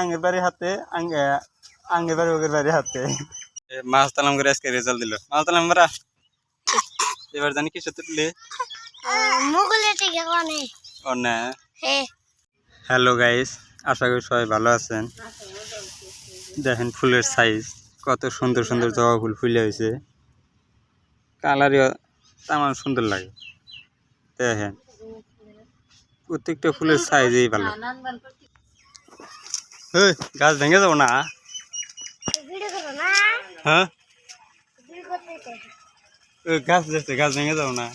আঙ্গের বাড়ি হাতে আঙ্গে আঙ্গের বাড়ি বাড়ি হাতে মাছ রেজাল্ট মাছ এবার জানি হ্যালো গাইস আশা করি সবাই ভালো আছেন। দেখেন ফুলের সাইজ কত সুন্দর সুন্দর জবা ফুল ফুলে হয়েছে। কালারও তেমন সুন্দর লাগে। দেখেন। প্রত্যেকটা ফুলের সাইজই ভালো। গাছ ভেঙে যাব না? হ্যাঁ? গাছ দেখছে গাছ ভেঙে যাব না?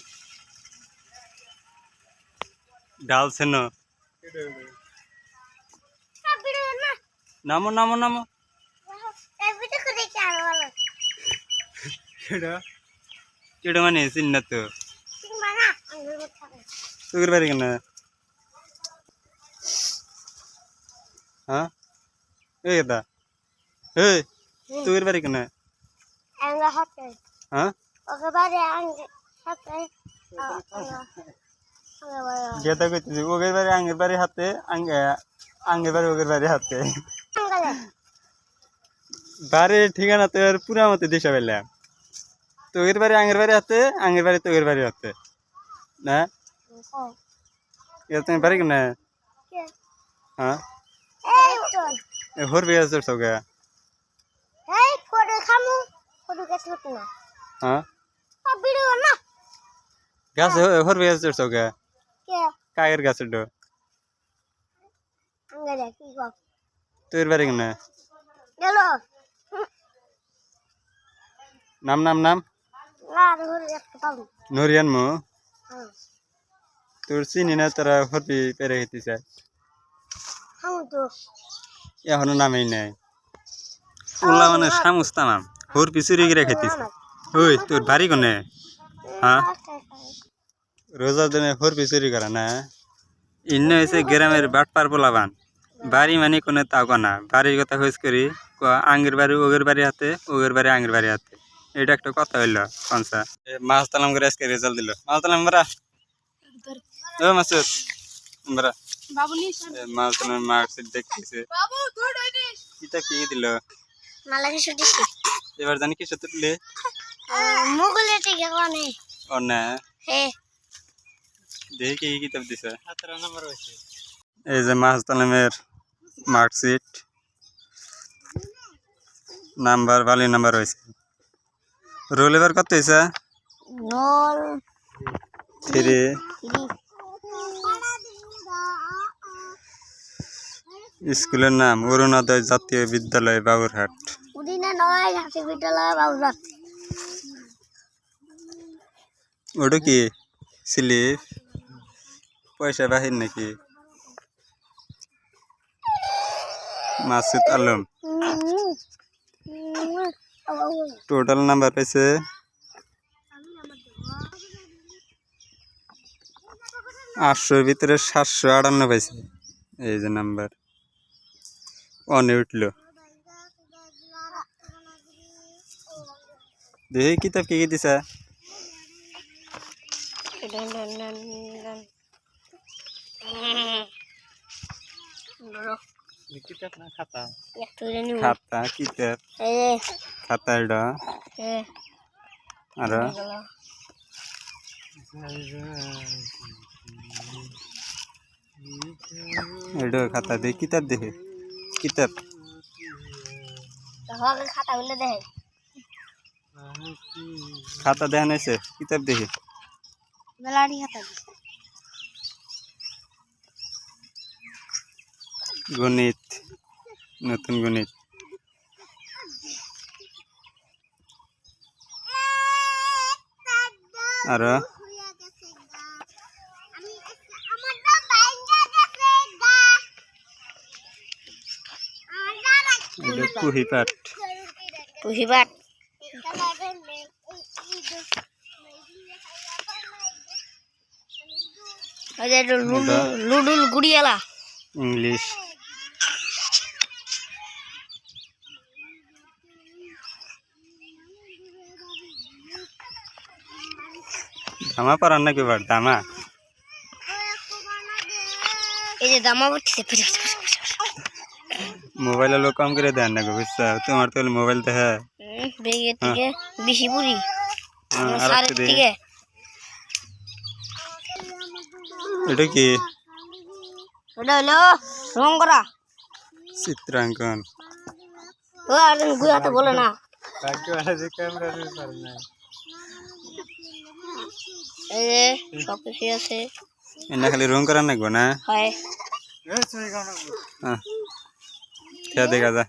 ডাল সেন নামো নামো নামো। কেডা? মানে চিন না তো। তোদের বাড়ি কেন? হ্যাঁ এই দা এই তোদের বাড়ি কেন আমরা হাতে হ্যাঁ ওকে বাড়ি আঙ্গে হাতে আঙ্গে বলো গেদা কইতেছি ওগের বাড়ি আঙ্গের বাড়ি হাতে আঙ্গে আঙ্গের বাড়ি ওগের বাড়ি হাতে আঙ্গলে বাড়ির ঠিকানা তো আর পুরা মতো দিশা পেলাম তোগের বাড়ি আঙ্গের বাড়ি হাতে আঙ্গের বাড়ি তোগের বাড়ি হাতে না ও এটা তুমি বাড়ি কেন কে হ্যাঁ এই চল এ হর বিয়ে চড়ছ গে এই ফটো খামু ফটো কাছে হতো না হ্যাঁ? সব ভিডিও না। গাছ হর বিয়ে চড়ছ গে কে? কায়ের গাছের ডো আঙ্গলে কি গো তোর বাড়ি কেন? গেল। নাম নাম নাম? আর হরে একটা পাবো। নরিয়ান মো। হ্যাঁ। তোর চিনি না তোরা হরপি পেরে খেতে চায় হামু তো এখনও নামেই নাই। ওলা মানে সামুস্তা নাম। হরপি চুরি করে খেতেছে ওই তোর বাড়ি কোনে? হ্যাঁ? রোজার দিনে হরপি চুরি করা না? ইন্ন হয়েছে গ্রামের বাটপার পোলাবান। বাড়ি মানে কোনো তাও না। বাড়ির কথা খোঁজ করি ক আঙ্গের বাড়ি ওগের বাড়ি হাতে ওগের বাড়ি আঙ্গের বাড়ি হাতে। এটা একটা কথা হইল কনসা। মাছ তালাম করে আজকে রেজাল্ট দিল। মাছ তালাম আমরা ও মাসুদ আমরা মাছ মার্কশিট দেখতেছে। বাবু এটা কি দিল? মালা কিছু দিছি। এবার জানি কিছু তুললে মুগলে ঠিক আছে ও না। হে। দেখি কি কি কিতাব দিছে। এই যে মাছ তালামের মার্কশিট নাম্বার ভালো নাম্বার হয়েছে। রোল এবার কত হয়েছে? নল থ্রি স্কুলের নাম অরুণোদয় জাতীয় বিদ্যালয় বাবুরহাট। ওটা কি? স্লিপ? পয়সা বাহির নাকি? মাসুদ আলম। টোটাল নাম্বার পাইছে আটশোর ভিতরে সাতশো আটান্ন পাইছে এই যে নাম্বার অনে উঠল দেখি কিতাব কি কি দিছে খাতা কিতাব খাতা এটা আর এটা খাতা দে কিতাব দেখে কিতাব খাতা দেখেন এসে কিতাব দেখে। গণিত নতুন গণিত। আর এটা কুহি পাঠ পুহিবাট ওই যে লুডু লুডুল গুড়িয়ালা ইংলিশ ধামা পারান নাকি বার ধামা এই যে জামা পড়ছে মোবাইলে লোক কম করে দেন না গো বুঝছ তোমার তো মোবাইল দেখে বেগের থেকে বেশি পুরি হ্যাঁ, আর সারের একটু দে। থেকে এটা কি ওটা হলো রং করা চিত্রাঙ্কন ও আর গুয়াতে বলে না এই যে সব কিছু আছে এনে খালি রং করার নাকবো না হয় হ্যাঁ দেখা যা